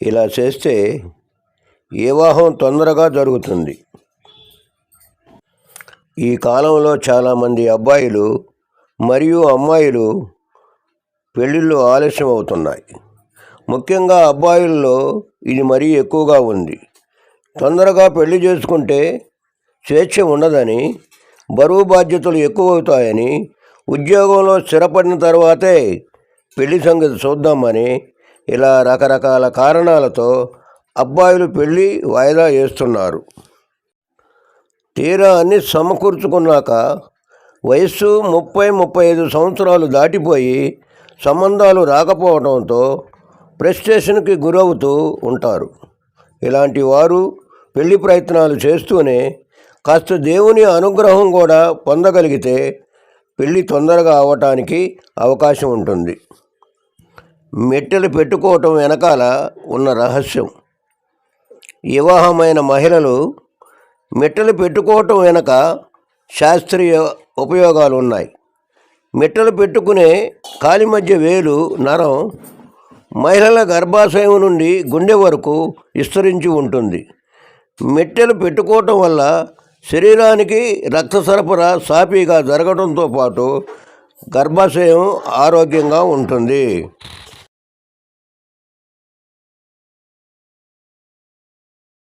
ఇలా చేస్తే వివాహం తొందరగా జరుగుతుంది. ఈ కాలంలో చాలామంది అబ్బాయిలు మరియు అమ్మాయిలు పెళ్ళిళ్ళు ఆలస్యం అవుతున్నాయి. ముఖ్యంగా అబ్బాయిల్లో ఇది మరీ ఎక్కువగా ఉంది. తొందరగా పెళ్ళి చేసుకుంటే స్వేచ్ఛ ఉండదని బరువు బాధ్యతలు ఎక్కువ అవుతాయని ఉద్యోగంలో స్థిరపడిన తర్వాతే పెళ్ళి సంగతి చూద్దామని ఇలా రకరకాల కారణాలతో అబ్బాయిలు పెళ్ళి వాయిదా వేస్తున్నారు. తీరా అన్ని సమకూర్చుకున్నాక వయస్సు ముప్పై ముప్పై ఐదు సంవత్సరాలు దాటిపోయి సంబంధాలు రాకపోవడంతో ప్రెస్టేషన్కి గురవుతూ ఉంటారు. ఇలాంటి వారు పెళ్ళి ప్రయత్నాలు చేస్తూనే కాస్త దేవుని అనుగ్రహం కూడా పొందగలిగితే పెళ్ళి తొందరగా అవటానికి అవకాశం ఉంటుంది. మెట్టెలు పెట్టుకోవటం వెనకాల ఉన్న రహస్యం. వివాహమైన మహిళలు మెట్టెలు పెట్టుకోవటం వెనక శాస్త్రీయ ఉపయోగాలు ఉన్నాయి మెట్టెలు పెట్టుకునే కాలి మధ్య వేలు నరం మహిళల గర్భాశయం నుండి గుండె వరకు విస్తరించి ఉంటుంది. మెట్టెలు పెట్టుకోవటం వల్ల శరీరానికి రక్త సరఫరా సాఫీగా జరగడంతో పాటు గర్భాశయం ఆరోగ్యంగా ఉంటుంది.